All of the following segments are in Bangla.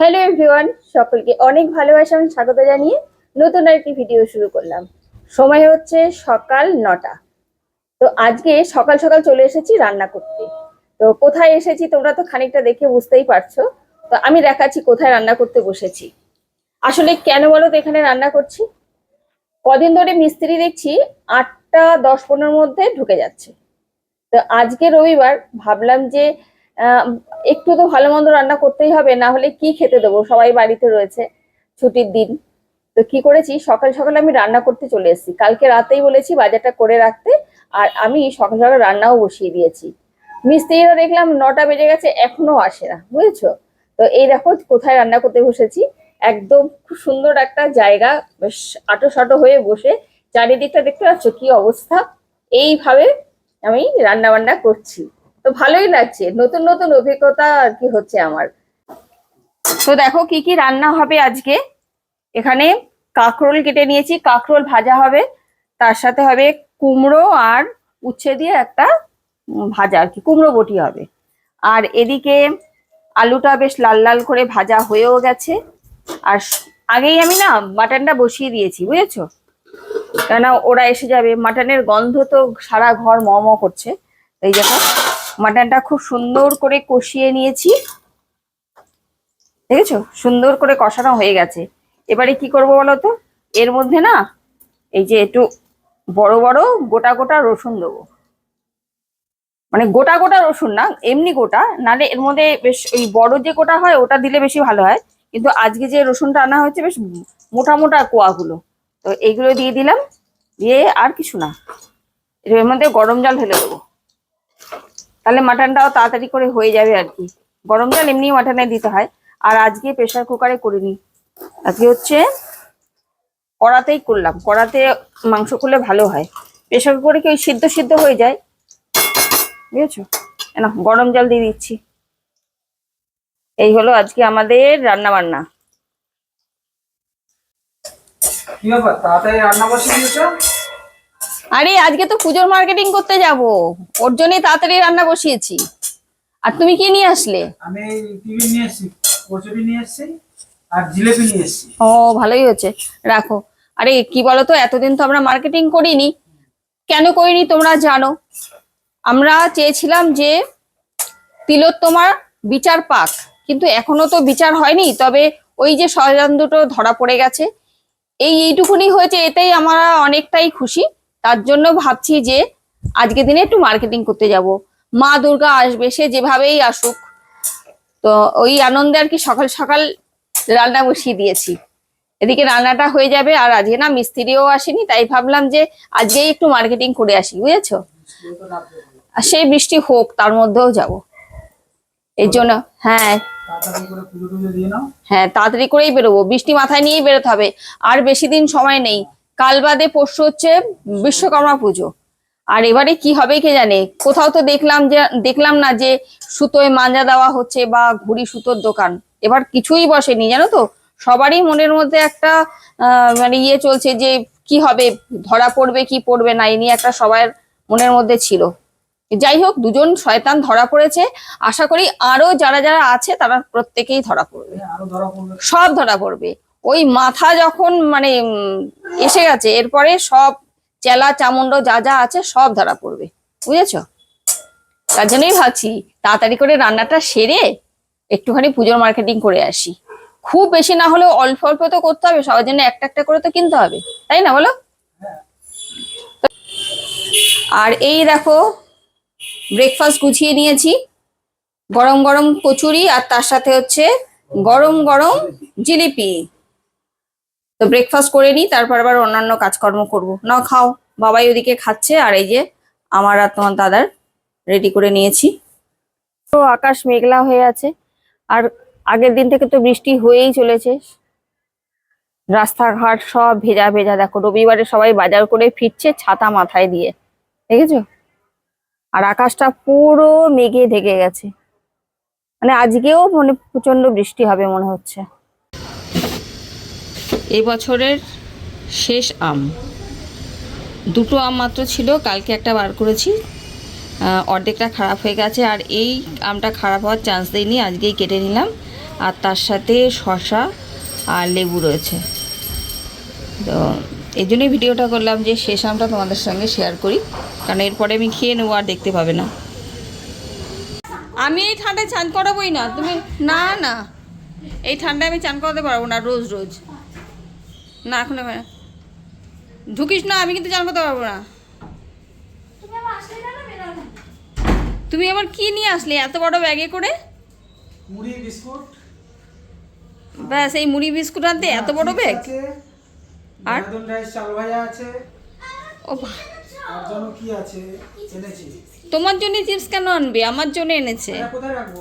হ্যালো এভরিওয়ান সকলকে অনেক ভালোবাসা এবং স্বাগত জানিয়ে নতুন একটি ভিডিও শুরু করলাম। সময় হচ্ছে সকাল নটা। তো আজকে সকাল সকাল চলে এসেছি রান্না করতে। তো কোথায় এসেছি তোমরা তো খানিকটা দেখে বুঝতেই পারছ। তো আমি দেখাচ্ছি কোথায় রান্না করতে বসেছি। আসলে কেন বলো তো এখানে রান্না করছি? কদিন ধরে মিস্ত্রি দেখছি আটটা দশ পনেরোর মধ্যে ঢুকে যাচ্ছে। তো আজকে রবিবার ভাবলাম যে একটু তো ভালো মন্দ রান্না করতেই হবে, না হলে কি খেতে দেবো? সবাই বাড়িতে রয়েছে, ছুটির দিন। তো কি করেছি? সকাল সকাল আমি রান্না করতে চলে এসেছি। কালকে রাতেই বলেছি বাজারটা করে রাখতে, আর আমি সকাল সকাল রান্নাও বসিয়ে দিয়েছি। মিস্ত্রিরা দেখলাম নটা বেজে গেছে, এখনও আসে না, বুঝেছ? তো এই দেখো কোথায় রান্না করতে বসেছি। একদম খুব সুন্দর একটা জায়গা, বেশ আটো সাটো হয়ে বসে। চারিদিকটা দেখতে পাচ্ছ কি অবস্থা? এইভাবে আমি রান্না বান্না করছি। তো ভালোই লাগছে। নতুন নতুন অভিজ্ঞতা আর কি হচ্ছে আমার। তো দেখো কি কি রান্না হবে আজকে। এখানে কাঁকরোল কেটে নিয়েছি, কাঁকরোল ভাজা হবে। তার সাথে হবে কুমড়ো আর উচ্ছে দিয়ে একটা ভাজা আর কি, কুমড়ো বটি হবে। আর এদিকে আলুটা বেশ লাল লাল করে ভাজা হয়েও গেছে। আর আগেই আমি না মাটনটা বসিয়ে দিয়েছি, বুঝেছ? কেননা ওরা এসে যাবে, মাটনের গন্ধ তো সারা ঘর ম ম করছে। এই দেখো মাটনটা খুব সুন্দর করে কষিয়ে নিয়েছি। দেখেছ? সুন্দর করে কষানো হয়ে গেছে। এবারে কি করব বলো তো? এর মধ্যে না, এই যে একটু বড় বড় গোটা গোটা রসুন দেবো। মানে গোটা গোটা রসুন না, এমনি গোটা। নালে এর মধ্যে বেশ ওই বড় যে গোটা হয়, ওটা দিলে বেশি ভালো হয়। কিন্তু আজকে যে রসুনটা আনা হয়েছে, বেশ মোটা মোটা কোয়াগুলো। তো এইগুলো দিয়ে দিলাম। দিয়ে আর কিছু না। এর মধ্যে গরম জল ঢেলে দেবো। তাহলে মাটনটাও তাড়াতাড়ি করে হয়ে যাবে আর কি। গরম জল এমনি মাটনে দিতে হয়। আর আজকে প্রেশার কুকারে করিনি। আজকে হচ্ছে কড়াতেই করলাম। কড়াতে মাংস করলে ভালো হয়। প্রেসার কুকারে কি সিদ্ধ সিদ্ধ হয়ে যায়? বুঝেছ? না গরম জল দিয়ে দিচ্ছি। এই হলো আজকে আমাদের রান্না বান্না কি ব্যাপার? তাড়াতাড়ি রান্না বসিয়ে দিয়েছ? আরে আজকে তো পুজোর মার্কেটিং করতে যাব। ওর জন্যই তাড়াতাড়ি রান্না বসিয়েছি। আর তুমি কি নিয়ে আসলে? আমি টিভি নিয়ে এসেছি কচুরি নিয়ে এসেছি আর জিলেপি নিয়ে এসেছি। ও ভালোই হচ্ছে রাখো। আরে কি বলতো এতদিন তো আমরা মার্কেটিং করিনি। কেন করিনি তোমরা জানো? আমরা চেয়েছিলাম যে তিলোত্তমার বিচার পাক কিন্তু এখনও তো বিচার হয়নি। তবে ওই যে শয়তান দুটো ধরা পড়ে গেছে। এই এইটুকুনি হয়েছে এতেই আমরা অনেকটাই খুশি। তার জন্য ভাবছি যে আজকে দিনে একটু মার্কেটিং করতে যাব। মা দুর্গা আসবে সে যেভাবেই আসুক। তো ওই আনন্দে আর কি সকাল সকাল রান্না বসিয়ে দিয়েছি। এদিকে রান্নাটা হয়ে যাবে আর আজকে না মিস্ত্রিও আসেনি তাই ভাবলাম যে আজকেই একটু মার্কেটিং করে আসি বুঝেছ? আর সেই বৃষ্টি হোক তার মধ্যেও যাব। এর জন্য হ্যাঁ। হ্যাঁ তাড়াতাড়ি করেই বেরোবো। বৃষ্টি মাথায় নিয়েই বেরোতে হবে। আর বেশি দিন সময় নেই। কাল বাদে পরশু হচ্ছে বিশ্বকর্মা পুজো। আর এবারে কি হবে কে জানে? কোথাও তো দেখলাম যে, দেখলাম না যে সুতোয় মাঞ্জা দেওয়া হচ্ছে বা ঘুড়ি সুতোর দোকান। এবার কিছুই বসেনি, জানো তো? সবারই মনের মধ্যে একটা মানে ইয়ে চলছে যে কি হবে, ধরা পড়বে কি পড়বে না এই নিয়ে একটা সবার মনের মধ্যে ছিল। যাই হোক, দুজন শয়তান ধরা পড়েছে। আশা করি আরও যারা যারা আছে, তারা প্রত্যেকেই ধরা পড়বে। সব ধরা পড়বে। ওই মাথা যখন মানে এসে গেছে, এরপরে সব চেলা চামুন্ড যা যা আছে সব ধরা পড়বে। বুঝেছ? তার জন্যই ভাবছি, তাড়াতাড়ি করে রান্নাটা সেরে একটুখানি পুজোর মার্কেটিং করে আসি। খুব বেশি না হলেও অল্প অল্প তো করতে হবে, সবার জন্য একটা একটা করে তো কিনতে হবে। তাই না বলো? আর এই দেখো ব্রেকফাস্ট গুছিয়ে নিয়েছি। গরম গরম কচুরি আর তার সাথে হচ্ছে গরম গরম জিলিপি। তো ব্রেকফাস্ট করে নিই, তারপর আবার অন্যান্য কাজকর্ম করব। না খাও, বাবাই ওদিকে খাচ্ছে, আর এই যে আমার আর তোমার দাদার রেডি করে নিয়েছি। তো আকাশ মেঘলা হয়ে আছে, আর আগের দিন থেকে তো বৃষ্টি হয়েই চলেছে। রাস্তাঘাট সব ভেজা ভেজা, দেখো রবিবারে সবাই বাজার করে ফিরছে ছাতা মাথায় দিয়ে, দেখেছ? আর আকাশটা পুরো মেঘে ঢেকে গেছে। মানে আজকেও মনে প্রচণ্ড বৃষ্টি হবে মনে হচ্ছে। এই বছরের শেষ আম। দুটো আম মাত্র ছিল, কালকে একটা বার করেছি। অর্ধেকটা খারাপ হয়ে গেছে আর এই আমটা খারাপ হওয়ার চান্স দেয়নি আজকেই কেটে নিলাম। আর তার সাথে শশা আর লেবু রয়েছে। তো এই জন্যই ভিডিওটা করলাম যে শেষ আমটা তোমাদের সঙ্গে শেয়ার করি, কারণ এরপরে আমি খেয়ে নেব আর দেখতে পাবে না। আমি এই ঠান্ডায় চান করাবোই না, তুমি না না। এই ঠান্ডায় আমি চান করাতে পারব না রোজ রোজ। না এখন হবে ঢুকিস না আমি কিন্তু করতে পারব না। তুমি আবার কি নিয়ে আসলে এত বড় ব্যাগে করে? মুড়ি বিস্কুট। ব্যাস এই মুড়ি বিস্কুট আনতে এত বড় ব্যাগ। আর? আর চাল ভাজা আছে। ও আর জন্য কি আছে? এনেছি। তোমার জন্য চিপস কেন আনবে? আমার জন্য এনেছে। কোথায় রাখব?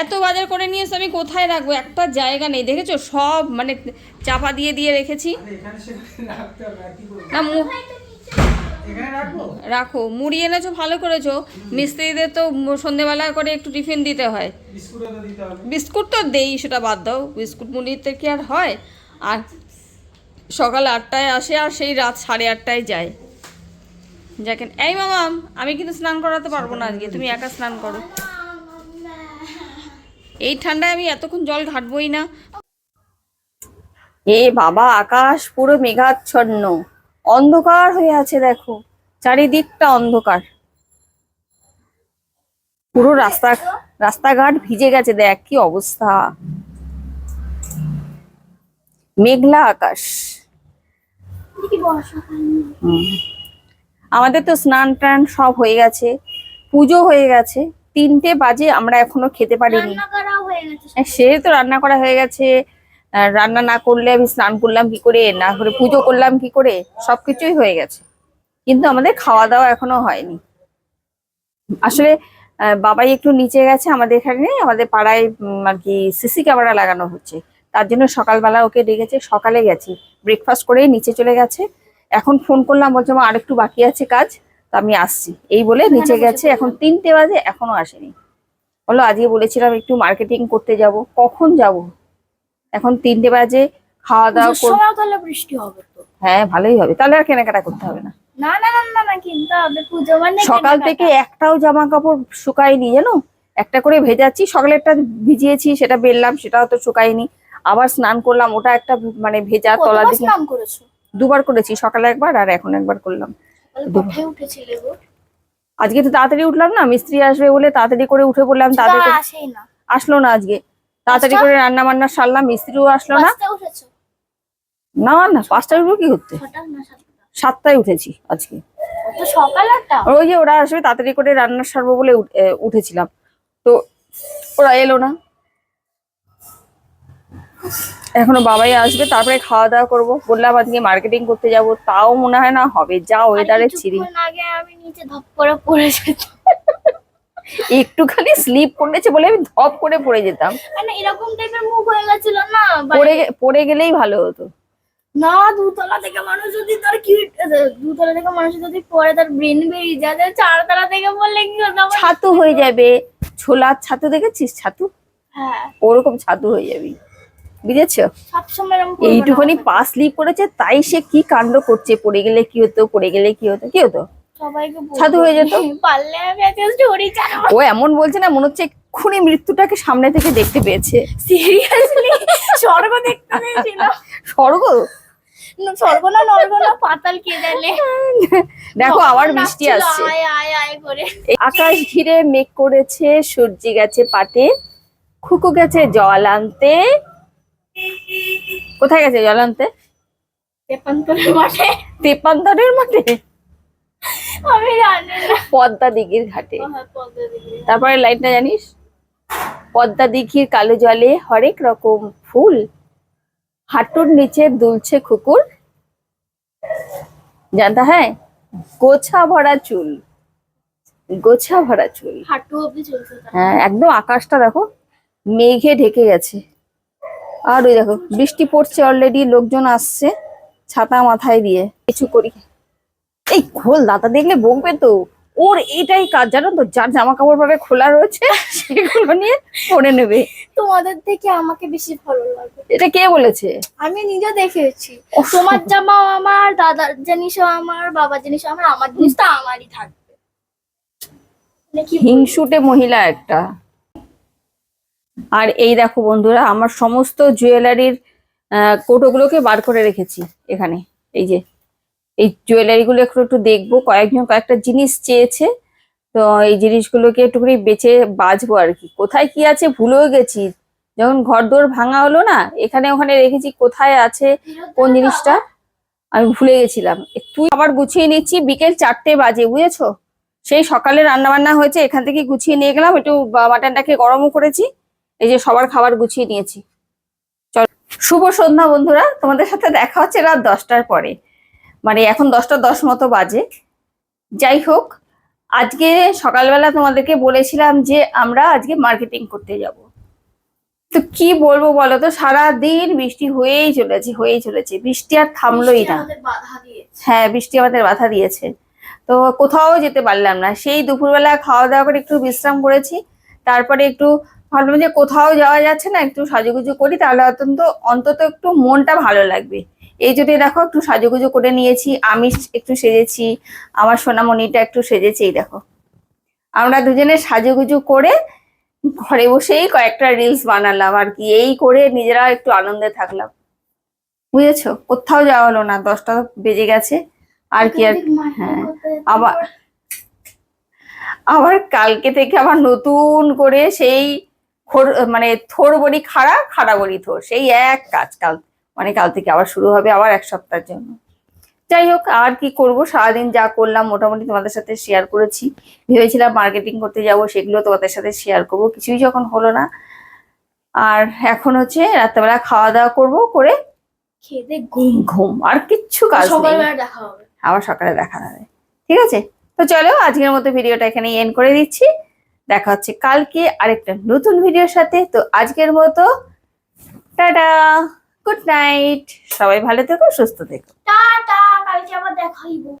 এত বাজার করে নিয়ে এসে আমি কোথায় রাখব? একটা জায়গা নেই দেখেছ? সব মানে চাপা দিয়ে দিয়ে রেখেছি। না রাখো। মুড়ি এনেছো ভালো করেছ। মিস্ত্রিদের তো সন্ধেবেলা করে একটু টিফিন দিতে হয়। বিস্কুট তো দেই সেটা বাদ দাও। বিস্কুট মুড়িতে কি আর হয়? আর সকাল আটটায় আসে আর সেই রাত সাড়ে আটটায় যায়। দেখেন এই মামাম আমি কিন্তু স্নান করাতে পারব না আজকে। তুমি একা স্নান করো। এই ঠান্ডায় আমি এতক্ষণ জল ঘাটবই না। এ বাবা আকাশ পুরো মেঘাচ্ছন্ন। অন্ধকার হয়ে আছে দেখো। চারিদিকটা অন্ধকার। পুরো রাস্তা রাস্তাঘাট ভিজে গেছে দেখ কি অবস্থা। মেঘলা আকাশ। হুম। আমাদের তো স্নান টান সব হয়ে গেছে পুজো হয়ে গেছে তিনটে বাজে আমরা এখনও খেতে পারিনি। সে তো রান্না করা হয়ে গেছে। রান্না না করলে আমি স্নান করলাম কি করে? না করে পুজো করলাম কি করে? সবকিছুই হয়ে গেছে। কিন্তু আমাদের খাওয়া দাওয়া এখনও হয়নি। আসলে বাবাই একটু নিচে গেছে আমাদের এখানে। আমাদের পাড়ায় আর কি সিসি ক্যামেরা লাগানো হচ্ছে। তার জন্য সকালবেলা ওকে ডেকেছে। সকালে গেছি। ব্রেকফাস্ট করে নিচে চলে গেছে। এখন ফোন করলাম বলছে মা আরেকটু বাকি আছে কাজ। তো আমি আসছি। এই বলে নিচে গেছে। এখন তিনটে বাজে এখনও আসেনি। বলো আজকে বলেছিলাম একটু মার্কেটিং করতে যাব। কখন যাব? এখন তিনটে বাজে খাওয়া দাওয়া কর তাহলে বৃষ্টি হবে তো। হ্যাঁ ভালোই হবে। তাহলে আর কেনাকাটা করতে হবে না। না না না না না কিনতে হবে। পুজো মানে সকাল থেকে একটাও জামা কাপড় শুকায়নি জানো? একটা করে ভেজাচ্ছি সকালেরটা ভিজিয়েছি সেটা বেললাম সেটাও তো শুকায়নি। আবার স্নান করলাম ওটা একটা মানে ভেজা তলা দিকে দুবার করেছি সকালে একবার আর এখন একবার করলাম। উঠেছিলে আজকে তো তাড়াতাড়ি উঠলাম না মিস্ত্রি আসবে বলে তাড়াতাড়ি করে উঠে পড়লাম তাড়াতাড়ি আসলো না আজকে। তাড়াতাড়ি করে রান্না বান্না সারলাম মিস্ত্রিও আসলো না। না না পাঁচটায় উঠবো কি করতে সাতটায়? উঠেছি আজকে। ওই যে ওরা আসবে তাড়াতাড়ি করে রান্না সারবো বলে উঠ- উঠেছিলাম। তো ওরা এলো না। এখনও বাবাই আসবে তারপরে খাওয়া দাওয়া করব। বললাম আজকে মার্কেটিং করতে যাব তাও মনে হয় না হবে। যা ওয়েদারে ছিঁড়ি। আগে আমি নিচে ধপ করে পড়ে যেতাম। একটুখানি স্লিপ করেছে বলে আমি ধপ করে পড়ে যেতাম। মানে এরকম টাইপের মুখ হয়ে গেছিল না পড়ে পড়ে গেলেই ভালো হতো। না দুতলা থেকে মানুষ যদি তার কি দুতলা থেকে মানুষ যদি পড়ে তার ব্রেন বেরিয়ে যায় চারতলা থেকে বললে কি হতো ছাতু হয়ে যাবে। ছোলার ছাতু দেখেছিস? ছাতু? হ্যাঁ। ওরকম ছাতু হয়ে যাবি। বুঝেছ? এইটুখানি পা স্লিপ করেছে তাই সে কি কাণ্ড করছে? পড়ে গেলে কি হতো? পড়ে গেলে কি হতো? কি হতো? হয়ে যেত? ও এমন বলছে না মনে হচ্ছে এক্ষুনি মৃত্যুটাকে সামনে থেকে দেখতে পেয়েছে। সিরিয়াসলি স্বর্গ দেখতে পেয়েছিল। স্বর্গ? স্বর্গ না নর্গ না পাতাল কে জানে? দেখো আবার বৃষ্টি আসছে। আকাশ ঘিরে মেঘ করেছে সূর্যি গেছে পাটে খুকু গেছে জল আনতে কোথায় গেছে জল আনতে তেপান্তরের মাঠে। তেপান্তরের মাঠে? আমি জানি না। পদ্মা দিঘির ঘাটে। হ্যাঁ, তারপরে লাইনটা জানিস? পদ্মা দিঘির কালো জলে হরেক রকম ফুল। হাঁটুর নিচে দুলছে কুকুর। জানতা হ্যাঁ? গোছা ভরা চুল। গোছা ভরা চুল। হাঁটু অব্দি চলছে হ্যাঁ একদম আকাশটা দেখো মেঘে ঢেকে গেছে। আর ওই দেখো বৃষ্টি পড়ছে অলরেডি লোকজন আসছে ছাতা মাথায় দিয়ে কিছু করি। এই খোল দাদা দেখলে বকবে তো। ওর এটাই কাজ জানো তো যার জামা কাপড় ভাবে খোলা রয়েছে সেগুলো নিয়ে পরে নেবে। তোমাদের থেকে আমাকে বেশি ভালো লাগে। এটা কে বলেছে? আমি নিজে দেখেছি। তোমার জামাও আমার দাদার জিনিসও আমার বাবার জিনিসও আমার আমার জিনিস তো আমারই থাকবে। মানে হিংসুটে মহিলা একটা। আর এই দেখো বন্ধুরা, আমার সমস্ত জুয়েলারির কৌটোগুলোকে বার করে রেখেছি এখানে। এই যে, এই জুয়েলারিগুলো একটু একটু দেখব, কয়েকজন কয়েকটা জিনিস চেয়েছে। তো এই জিনিসগুলোকে একটু করে বেচে বাজবো আর কি। কোথায় কি আছে ভুলেও গেছি। যখন ঘর দোর ভাঙা হলো না, এখানে ওখানে রেখেছি, কোথায় আছে, কোন জিনিসটা, আমি ভুলে গেছিলাম। তুই আবার গুছিয়ে নিচ্ছি, বিকেল চারটে বাজে, বুঝেছ? সেই সকালে রান্না বান্না হয়েছে, এখান থেকে গুছিয়ে নিয়ে গেলাম, একটু মাটনটাকে গরমও করেছি। এই যে সবার খাবার গুছিয়ে নিয়েছি। চল। শুভ সন্ধ্যা বন্ধুরা তোমাদের সাথে দেখা হচ্ছে রাত দশটার পরে। মানে এখন দশটা দশ মতো বাজে। যাই হোক আজকে সকালবেলা তোমাদেরকে বলেছিলাম যে আমরা আজকে মার্কেটিং করতে যাব। তো কি বলব বলো তো সারাদিন বৃষ্টি হয়েই চলেছে হয়েই চলেছে। বৃষ্টি আর থামলোই না। হ্যাঁ বৃষ্টি আমাদের বাধা দিয়েছে। তো কোথাও যেতে পারলাম না। সেই দুপুরবেলা খাওয়া দাওয়া করে একটু বিশ্রাম করেছি। তারপরে একটু ভাবলাম যে কোথাও যাওয়া যাচ্ছে না একটু সাজুগুজু করি তাহলে অত্যন্ত অন্তত একটু মনটা ভালো লাগবে। এই জন্যই দেখো একটু সাজুগুজু করে নিয়েছি আমি একটু সেজেছি আমার সোনামণিটা একটু সেজেছে এই দেখো। আমরা দুজনে সাজুগুজু করে ঘরে বসেই কয়েকটা রিলস বানালাম আর কি এই করে নিজেরা একটু আনন্দে থাকলাম। বুঝেছ? কোথাও যাওয়া হলো না দশটা বেজে গেছে আর কি আর হ্যাঁ আবার আবার কালকে থেকে আবার নতুন করে সেই খোর- মানে থোর বড়ি খাড়া খাড়া বড়ি থোর। সেই এক কাজ কাল মানে কাল থেকে আবার শুরু হবে আবার এক সপ্তাহের জন্য। যাই হোক আর কি করব? সারাদিন যা করলাম মোটামুটি তোমাদের সাথে শেয়ার করেছি। ভেবেছিলাম মার্কেটিং করতে যাব সেগুলো তোমাদের সাথে শেয়ার করব। কিছুই যখন হলো না। আর এখন হচ্ছে রাত্রেবেলা খাওয়া দাওয়া করব করে খেতে ঘুম ঘুম। আর কিচ্ছু কাজ সকালবেলা দেখা হবে। আবার সকালে দেখা হবে। ঠিক আছে? তো চলো আজকের মতো ভিডিওটা এখানে এন্ড করে দিচ্ছি। দেখা হচ্ছে কালকে আরেকটা নতুন ভিডিওর সাথে। তো আজকের মতো, টাটা, গুড নাইট, সবাই ভালো থেকো, সুস্থ থেকো। টাটা, কালকে আবার দেখা হইব।